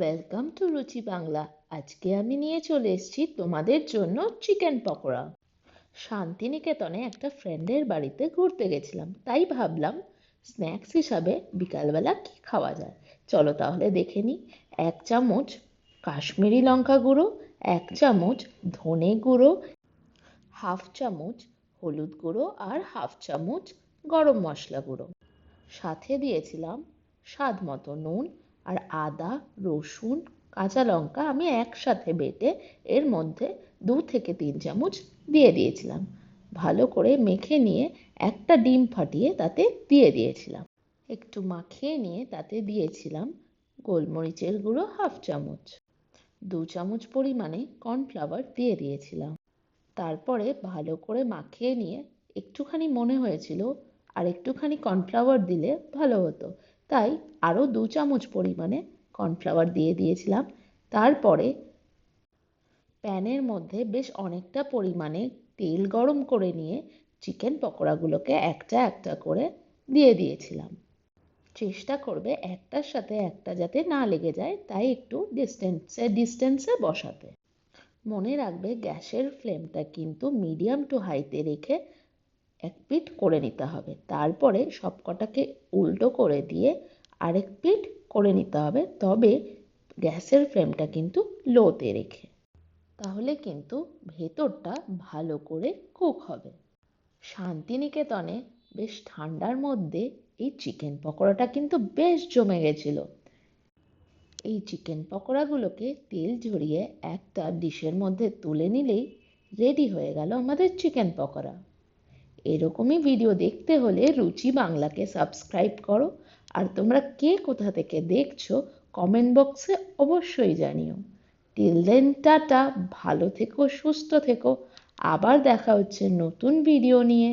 Welcome to রুচি বাংলা আজকে আমি নিয়ে চলে এসেছি তোমাদের জন্য চিকেন পকোড়া। শান্তিনিকেতনে একটা ফ্রেন্ডের বাড়িতে ঘুরতে গেছিলাম। তাই ভাবলাম স্ন্যাক্স হিসাবে বিকালবেলা কী খাওয়া যায়? চলো তাহলে দেখে নিই। এক চামচ কাশ্মীরি লঙ্কা গুঁড়ো, এক চামচ ধনে গুঁড়ো, হাফ চামচ হলুদ গুঁড়ো আর হাফ চামচ গরম মশলা গুঁড়ো। সাথে দিয়েছিলাম স্বাদ মতো নুন আর আদা, রসুন, কাঁচা লঙ্কা আমি একসাথে বেটে এর মধ্যে দু থেকে তিন চামচ দিয়ে দিয়েছিলাম। ভালো করে মেখে নিয়ে একটা ডিম ফাটিয়ে তাতে দিয়ে দিয়েছিলাম। একটু মাখিয়ে নিয়ে তাতে দিয়েছিলাম গোলমরিচের গুঁড়ো হাফ চামচ। দু চামচ পরিমাণে কর্নফ্লাওয়ার দিয়ে দিয়েছিলাম। তারপরে ভালো করে মাখিয়ে নিয়ে একটুখানি মনে হয়েছিল, আর একটুখানি কর্নফ্লাওয়ার দিলে ভালো হতো। তাই আরও দু চামচ পরিমাণে কর্নফ্লাওয়ার দিয়ে দিয়েছিলাম। তারপরে প্যানের মধ্যে বেশ অনেকটা পরিমাণে তেল গরম করে নিয়ে চিকেন পকোড়াগুলোকে একটা একটা করে দিয়ে দিয়েছিলাম। চেষ্টা করবে একটার সাথে একটা যাতে না লেগে যায়, তাই একটু ডিস্টেন্সে ডিস্টেন্সে বসাতে। মনে রাখবে গ্যাসের ফ্লেমটা কিন্তু মিডিয়াম টু হাইতে রেখে এক পিঠ করে নিতে হবে। তারপরে সবকটাকে উল্টো করে দিয়ে আরেক পিঠ করে নিতে হবে। তবে গ্যাসের ফ্লেমটা কিন্তু লোতে রেখে। তাহলে কিন্তু ভেতরটা ভালো করে কুক হবে। শান্তিনিকেতনে বেশ ঠান্ডার মধ্যে এই চিকেন পকোড়াটা কিন্তু বেশ জমে গেছিল। এই চিকেন পকোড়াগুলোকে তেল ঝরিয়ে একটা ডিশের মধ্যে তুলে নিলেই রেডি হয়ে গেল আমাদের চিকেন পকোড়া। এরকমই ভিডিও দেখতে হলে রুচি বাংলাকে সাবস্ক্রাইব করো। আর তোমরা কে কোথা থেকে দেখছ কমেন্ট বক্সে অবশ্যই জানিও। Till then tata. ভালো থেকো, সুস্থ থেকো। আবার দেখা হচ্ছে নতুন ভিডিও নিয়ে।